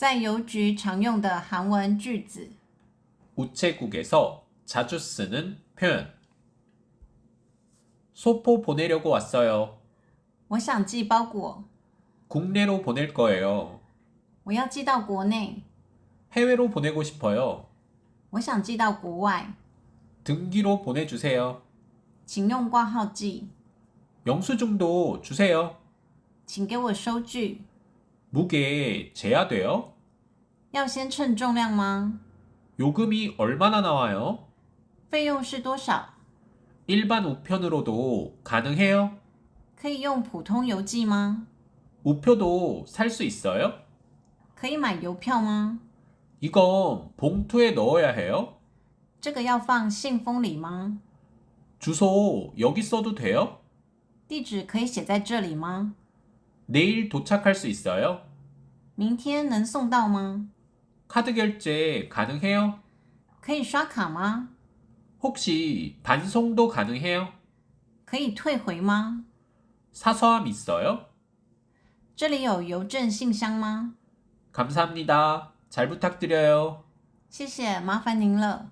在邮局常用的韩文句子。 우체국에서 자주 쓰는 표현. 소포 보내려고 왔어요. 我想寄包裹， 국내로 보낼 거예요. 我要寄到国内， 해외로 보내고 싶어요. 我想寄到国外， 등기로 보내주세요. 请用挂号寄， 영수증도 주세요. 请给我收据。 무게 재야돼요? 要先称重量吗？ 요금이 얼마나 나와요? 费用是多少？ 일반 우편으로도 가능해요? 可以用普通邮寄吗？ 우표도 살 수 있어요? 可以买邮票吗？ 이건 봉투에 넣어야 해요? 这个要放信封里吗？ 주소 여기 써도 돼요? 地址可以写在这里吗？ 내일 도착할 수 있어요? 明天能送到吗？ 카드 결제 가능해요? 可以刷卡吗？ 혹시 반송도 가능해요? 可以退回吗？ 사서함 있어요? 这里有邮政信箱吗？ 감사합니다. 잘 부탁드려요. 谢谢，麻烦您了。